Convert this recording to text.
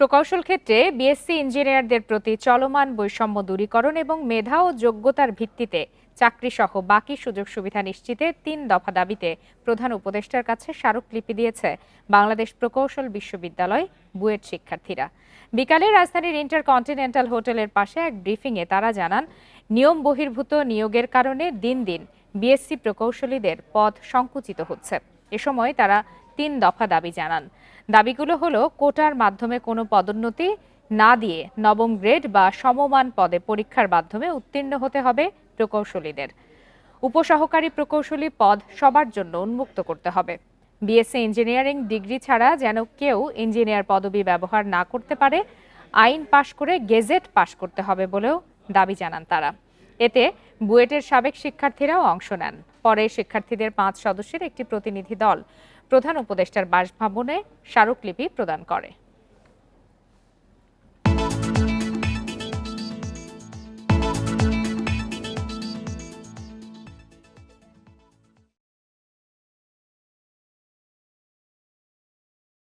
প্রকৌশল ক্ষেত্রে বিএসসি ইঞ্জিনিয়ারদের প্রতি চলমান বৈষম্য দূরীকরণ এবং মেধা ও যোগ্যতার ভিত্তিতে চাকরি সহ বাকি সুযোগ সুবিধা নিশ্চিতে তিন দফা দাবিতে প্রধান উপদেষ্টার কাছে স্মারকলিপি দিয়েছে বাংলাদেশ প্রকৌশল বিশ্ববিদ্যালয় বুয়েট শিক্ষার্থীরা। বিকালে রাজধানীর ইন্টারকন্টিনেন্টাল হোটেলের পাশে এক ব্রিফিংয়ে তারা জানান, নিয়ম বহির্ভূত নিয়োগের কারণে দিন দিন বিএসসি প্রকৌশলীদের পদ সংকুচিত হচ্ছে। এ সময় তারা তিন দফা দাবি জানান। দাবিগুলো হলো, কোটার মাধ্যমে কোনো পদোন্নতি না দিয়ে নবম গ্রেড বা সমমান পদে পরীক্ষার মাধ্যমে উত্তীর্ণ হতে হবে প্রকৌশলীদের। উপসহকারী প্রকৌশলী পদ সবার জন্য উন্মুক্ত করতে হবে। বিএসসি ইঞ্জিনিয়ারিং ডিগ্রি ছাড়া যেন কেউ ইঞ্জিনিয়ার পদবি ব্যবহার না করতে পারে, আইন পাশ করে গেজেট পাশ করতে হবে বলেও দাবি জানান তারা। এতে বুয়েটের সাবেক শিক্ষার্থীরাও অংশ নেন। পরে শিক্ষার্থীদের পাঁচ সদস্যের একটি প্রতিনিধি দল প্রধান উপদেষ্টার বাসভবনে স্মারকলিপি প্রদান করে।